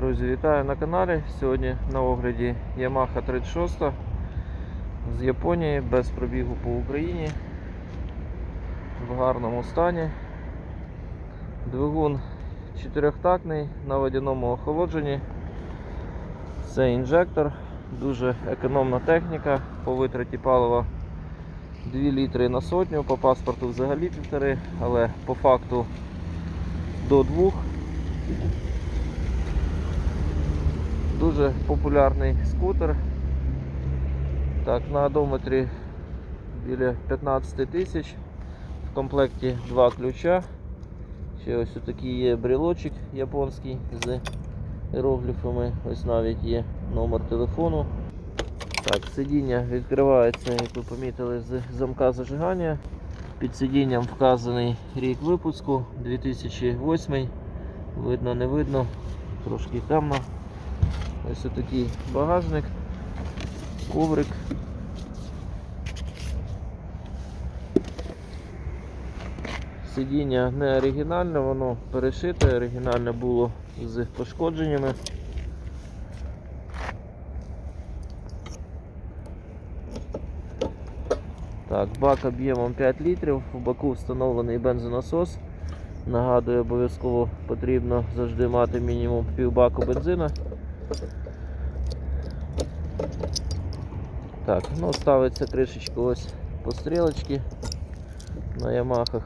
Друзі, вітаю на каналі. Сьогодні на огляді Yamaha 36 з Японії без пробігу по Україні в гарному стані. Двигун чотирьохтактний на водяному охолодженні. Це інжектор, дуже економна техніка по витраті палива 2 літри на сотню, по паспорту взагалі півтори, але по факту до 2. Дуже популярний скутер. Так, на одометрі біля 15 тисяч. В комплекті два ключа. Ще ось такий є брелочок японський з іерогліфами. Ось навіть є номер телефону. Так, сидіння відкривається, як ви помітили, з замка зажигання. Під сидінням вказаний рік випуску 2008. Видно, не видно, трошки темно. Ось такий багажник, коврик. Сидіння не оригінальне, воно перешите, оригінальне було з пошкодженнями. Так, бак об'ємом 5 літрів, в баку встановлений бензонасос. Нагадую, обов'язково потрібно завжди мати мінімум півбаку бензина. Так, ну ставиться кришечка ось по стрілочці на ямахах.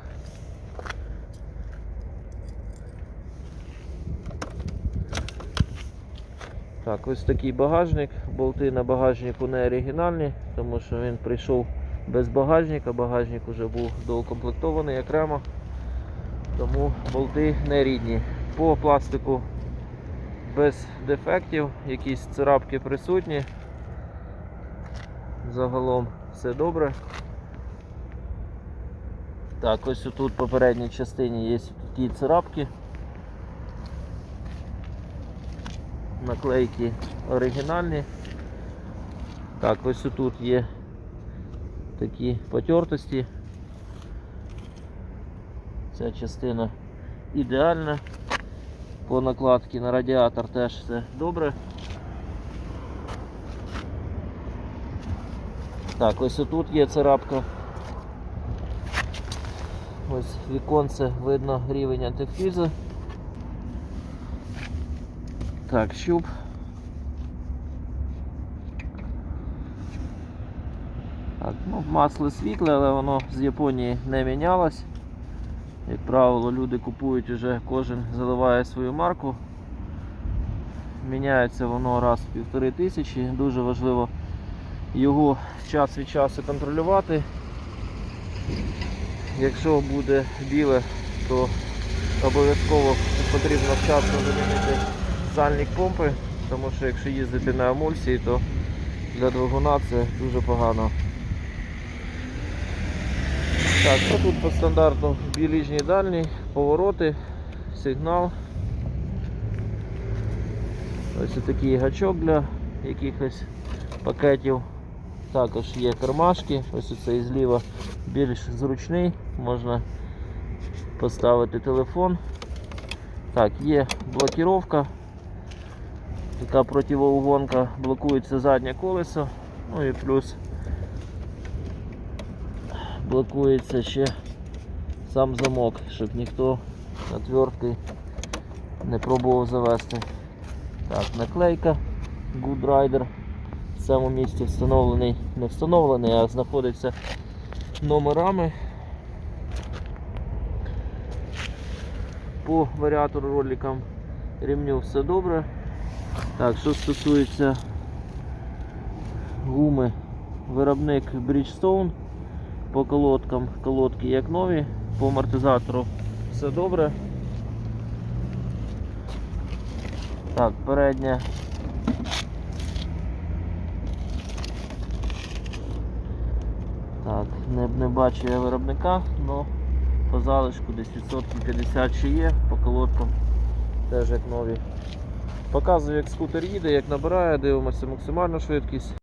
Так, ось такий багажник. Болти на багажнику не оригінальні, тому що він прийшов без багажника, багажник вже був доукомплектований окремо, тому болти не рідні. По пластику без дефектів, якісь царапки присутні. Загалом все добре. Так, ось тут в попередній частині є такі царапки. Наклейки оригінальні. Так, ось тут є такі потертості. Ця частина ідеальна. По накладці на радіатор теж все добре. Так, ось тут є царапка. Ось віконце видно рівень антифрізу. Так, щуп. Так, ну, масло світле, але воно з Японії не мінялось. Як правило, люди купують вже кожен заливає свою марку. Міняється воно раз в півтори тисячі. Дуже важливо його час від часу контролювати. Якщо буде біле, то обов'язково потрібно вчасно замінити сальник помпи, тому що якщо їздити на емульсії, то для двигуна це дуже погано. Так, ну тут по стандарту біліжні дальні, повороти, сигнал. Ось такий гачок для якихось пакетів. Також є кармашки, ось цей зліва більш зручний, можна поставити телефон. Так, є блокіровка, така противоугонка, блокується заднє колесо, ну і плюс блокується ще сам замок, щоб ніхто твердий не пробував завести. Так, наклейка Good Rider в цьому місці встановлений, не встановлений, а знаходиться номерами. По варіатору роликам ремню все добре. Так, що стосується гуми, виробник Bridgestone по колодкам, колодки як нові, по амортизатору все добре. Так, передня Так, не, не бачу я виробника, але по залишку десь відсотків 50 ще є, по колодкам теж як нові. Показую, як скутер їде, як набирає, дивимося максимальну швидкість.